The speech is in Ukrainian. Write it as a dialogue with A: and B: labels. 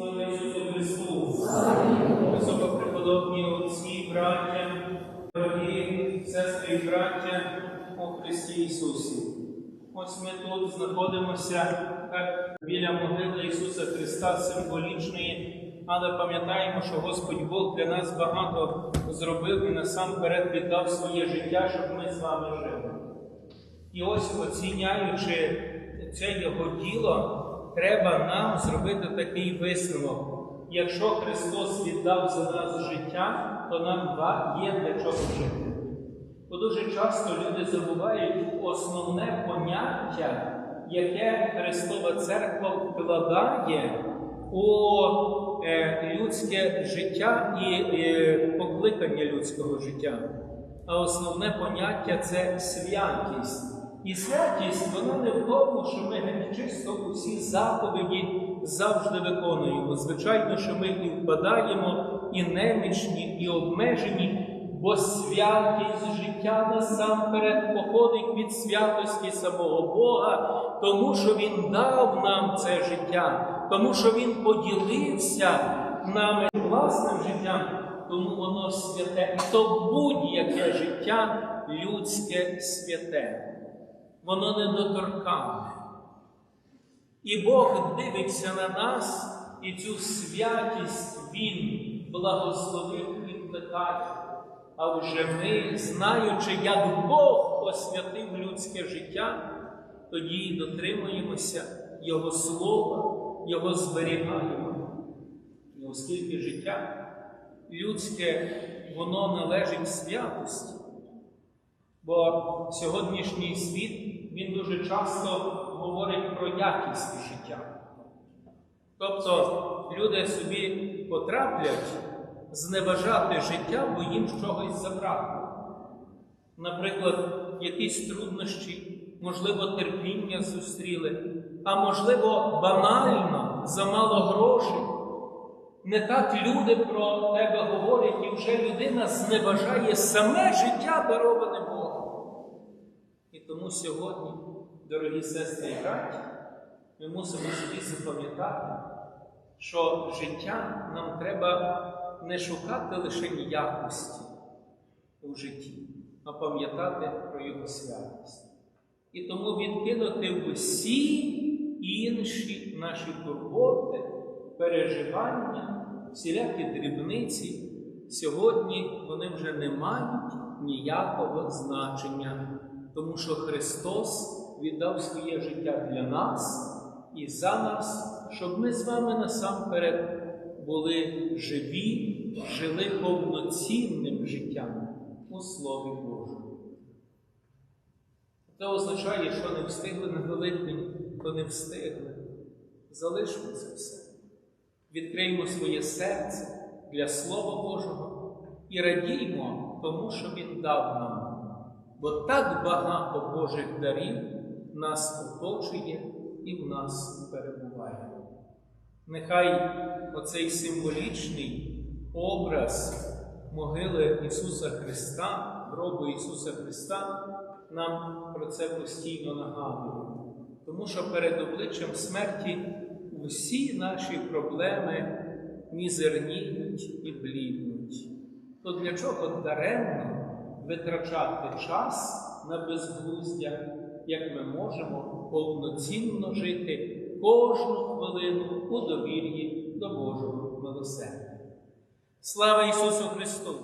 A: Слава Ісусу Христу! Високопреподобні отці, браття, дорогі сестри і браття у Христі Ісусі. Ось ми тут знаходимося біля могили Ісуса Христа символічної, але пам'ятаємо, що Господь Бог для нас багато зробив і насамперед віддав своє життя, щоб ми з вами жили. І ось оціняючи це його діло, треба нам зробити такий висновок. Якщо Христос віддав за нас життя, то нам є для чого жити. Бо дуже часто люди забувають основне поняття, яке Христова Церква вкладає у е, людське життя і е, покликання людського життя. А основне поняття це святість. І святість вона не в тому, що ми геть чисто усі заповіді завжди виконуємо. Звичайно, що ми і впадаємо, і немічні, і обмежені, бо святість життя насамперед походить від святості самого Бога, тому що Він дав нам це життя, тому що Він поділився нами власним життям, тому воно святе. То будь-яке життя людське святе воно недоторкане. І Бог дивиться на нас, і цю святість Він благословив і плекає. А вже ми, знаючи, як Бог освятив людське життя, тоді й дотримуємося Його слова, Його зберігаємо. І оскільки життя людське, воно належить святості. Бо сьогоднішній світ він дуже часто говорить про якість життя. Тобто люди собі потраплять зневажати життя, бо їм чогось забрати. Наприклад, якісь труднощі, можливо, терпіння зустріли, а можливо, банально замало грошей. Не так люди про тебе говорять, і вже людина зневажає саме життя, дароване Богом. І тому сьогодні, дорогі сестри і браті, ми мусимо собі запам'ятати, що життя нам треба не шукати лише якості у житті, а пам'ятати про його святість. І тому відкинути всі інші наші турботи, переживання, всілякі дрібниці, сьогодні вони вже не мають ніякого значення, тому що Христос віддав своє життя для нас і за нас, щоб ми з вами насамперед були живі, жили повноцінним життям у Слові Божому. Це означає, що не встигли на Великдень, то не встигли. Залишмо це все. Відкриємо своє серце для Слова Божого і радіймо тому, що Він дав нам. Бо так багато Божих дарів нас оточує і в нас перебуває. Нехай оцей символічний образ могили Ісуса Христа, гробу Ісуса Христа, нам про це постійно нагадує. Тому що перед обличчям смерті усі наші проблеми мізерніють і бліднуть. То для чого даремно витрачати час на безглуздя, як ми можемо повноцінно жити кожну хвилину у довір'ї до Божого милосердя? Слава Ісусу Христу!